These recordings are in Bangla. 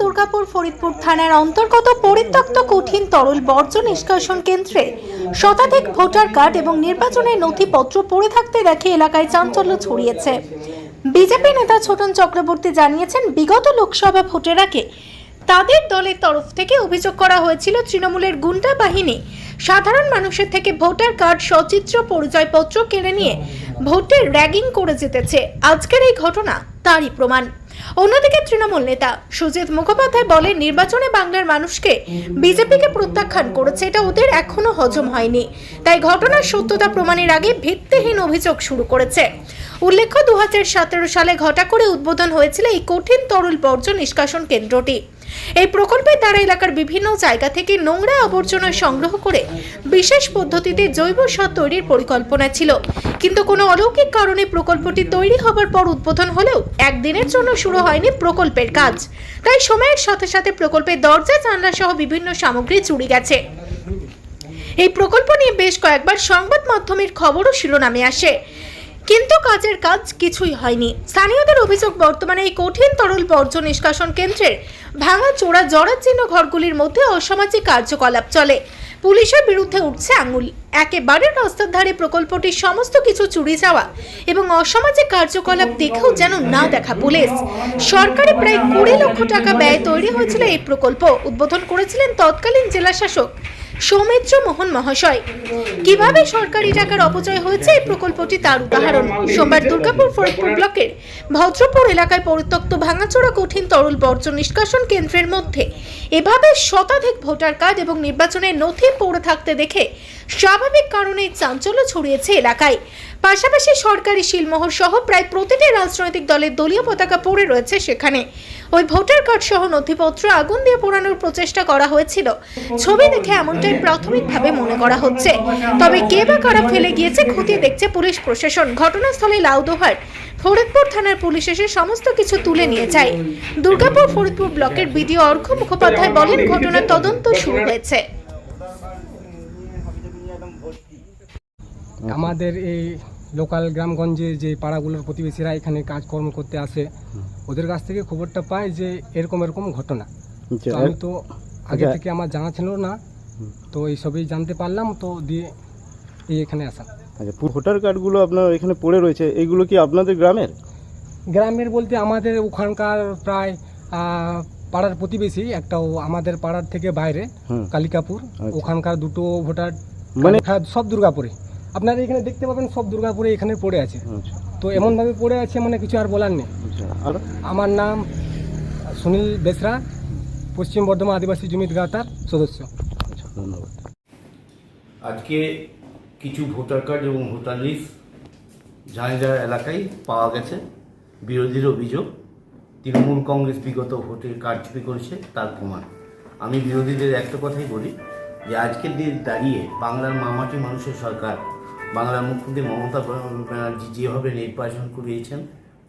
দুর্গাপুর, ফরিদপুর থানার অন্তর্গত পরিত্যক্ত কঠিন তরল বর্জ্য নিষ্কাশন কেন্দ্রে শতাধিক ভোটার কার্ড এবং নির্বাচনের নথিপত্র পড়ে থাকতে দেখে এলাকায় চাঞ্চল্য ছড়িয়েছে। বিজেপি নেতা ছোটন চক্রবর্তী জানিয়েছেন, বিগত লোকসভা ভোটের আগে তাদের দলের তরফ থেকে অভিযোগ করা হয়েছিল, তৃণমূলের গুন্ডা বাহিনী সাধারণ মানুষের থেকে ভোটার কার্ড, সচিত্র, পরিচয়পত্র কেড়ে নিয়ে ভোটের র্যাগিং করে যেতেছে। আজকের এই ঘটনা তারই প্রমাণ। অন্যদিকে তৃণমূল নেতা সুজিত মুখোপাধ্যায় বলে নির্বাচনে বাংলার মানুষকে বিজেপিকে প্রত্যাখ্যান করেছে, এটা ওদের এখনও হজম হয়নি। তাই ঘটনার সত্যতা প্রমাণের আগে ভিত্তিহীন অভিযোগ শুরু করেছে। উল্লেখ্য দু সালে ঘটা করে উদ্বোধন হয়েছিল এই কঠিন তরল বর্জ্য নিষ্কাশন কেন্দ্রটি। এই প্রকল্পের দ্বারা এলাকার বিভিন্ন জায়গা থেকে নোংরা আবর্জনা সংগ্রহ করে বিশেষ পদ্ধতিতে জৈব সার তৈরির পরিকল্পনা ছিল। কিন্তু কোনো অলৌকিক কারণে প্রকল্পটি তৈরি হবার পর উদ্বোধন হলেও একদিনের জন্য শুরু হয়নি প্রকল্পের কাজ। তাই সময়ের সাথে সাথে প্রকল্পের দরজা, জানলা সহ বিভিন্ন সামগ্রী চুরি গেছে। এই প্রকল্প নিয়ে বেশ কয়েকবার সংবাদ মাধ্যমের খবরও শিরোনামে আসে। কিন্তু কাজের কাজ কিছুই হয়নি। স্থানীয়দের অভিযোগ, বর্তমানে এই কঠিন তরল বর্জ্য নিষ্কাশন কেন্দ্রের ভাঙা চোরা জরাজীর্ণ ঘরগুলির মধ্যে অসামাজিক কার্যকলাপ চলে। পুলিশের বিরুদ্ধে উঠছে আঙুল। একেবারে রাস্তার ধারে প্রকল্পটির সমস্ত কিছু চুরি যাওয়া এবং অসামাজিক কার্যকলাপ দেখেও যেন না দেখা পুলিশ। সরকারি প্রায় কুড়ি লক্ষ টাকা ব্যয় তৈরি হয়েছিল এই প্রকল্প, উদ্বোধন করেছিলেন তৎকালীন জেলা শাসক সৌমিত্র মোহন মহাশয়। কীভাবে সরকারি টাকার অপচয় হয়েছে এই প্রকল্পটি তার উদাহরণ। সোমবার দুর্গাপুর ফরিদপুর ব্লকের ভদ্রপুর এলাকায় পরিত্যক্ত ভাঙাচোরা কঠিন তরল বর্জ্য নিষ্কাশন কেন্দ্রের মধ্যে এভাবে শতাধিক ভোটার কার্ড এবং নির্বাচনের নথি পড়ে থাকতে দেখে স্বাভাবিক কারণে চাঞ্চল্য ছড়িয়েছে এলাকায়। পাশাপাশি সরকারি শিলমোহর সহ প্রায় প্রতিটি রাজনৈতিক দলের দলীয় পতাকা পড়ে রয়েছে সেখানে। ওই ভোটার কার্ড সহ নথিপত্র আগুন দিয়ে পোড়ানোর প্রচেষ্টা করা হয়েছিল। ছবি দেখে এমনটাই প্রাথমিকভাবে মনে করা হচ্ছে। তবে কে বা কারা ফেলে গিয়েছে খতিয়ে দেখছে পুলিশ প্রশাসন। ঘটনাস্থলে লাউদোহার, ফরিদপুর থানার পুলিশ এসে সমস্ত কিছু তুলে নিয়ে যায়। দুর্গাপুর ফরিদপুর ব্লকের বিডিও অর্ঘ মুখোপাধ্যায় বলেন, ঘটনার তদন্ত শুরু হয়েছে। আমাদের এই লোকাল গ্রামগঞ্জে যে পাড়াগুলোর প্রতিবেশীরা এখানে কাজকর্ম করতে আসে ওদের কাছ থেকে খবরটা পাই যে এরকম এরকম ঘটনা। আচ্ছা, তো আমি তো আগে আচ্ছা। থেকে আমার জানা ছিল না তো এইসবই জানতে পারলাম তো দিয়ে এই এখানে আসা আচ্ছা ভোটার কার্ডগুলো আপনার এখানে পড়ে রয়েছে এইগুলো কি আপনাদের গ্রামের? গ্রামের বলতে আমাদের ওখানকার প্রায় পাড়ার প্রতিবেশী একটা আমাদের পাড়ার থেকে বাইরে কালিকাপুর। আচ্ছা। ওখানকার দুটো ভোটার মানে- সব দুর্গাপুরে। আপনারা এখানে দেখতে পাবেন সব দুর্গাপুরে এখানে পড়ে আছে। আচ্ছা। তো এমনভাবে পড়ে আছে মানে কিছু আর বলার নেই। আচ্ছা আমার নাম সুনীল বেসরা পশ্চিম বর্ধমান আদিবাসী জমিত গাতার সদস্য। আচ্ছা ধন্যবাদ। আজকে কিছু ভোটার কার্ড এবং ভোটার লিস্ট ঝাঁঝার এলাকায় পাওয়া গেছে। বিরোধীর অভিযোগ তৃণমূল কংগ্রেস বিগত ভোটে কারচুপি করেছে তার প্রমাণ। আমি বিরোধীদের একটা কথাই বলি যে আজকের দিন দাঁড়িয়ে বাংলার মামাটি মানুষের সরকার বাংলার মুখ্যমন্ত্রী মমতা ব্যানার্জি যেভাবে নির্বাচন করিয়েছেন,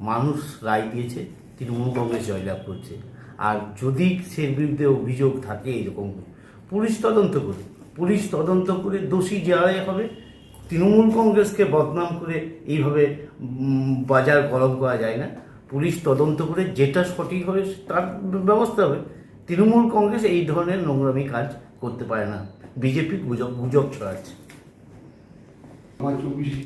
মানুষ রায় দিয়েছে, তৃণমূল কংগ্রেস জয়লাভ করছে। আর যদি সের বিরুদ্ধে অভিযোগ থাকে এরকম পুলিশ তদন্ত করে, পুলিশ তদন্ত করে দোষী যারাই হবে, তৃণমূল কংগ্রেসকে বদনাম করে এইভাবে বাজার গরম করা যায় না। পুলিশ তদন্ত করে যেটা সঠিক হবে তার ব্যবস্থা হবে। তৃণমূল কংগ্রেস এই ধরনের নোংরামি কাজ করতে পারে না। বিজেপি গুজব গুজব ছড়াচ্ছে। Mas o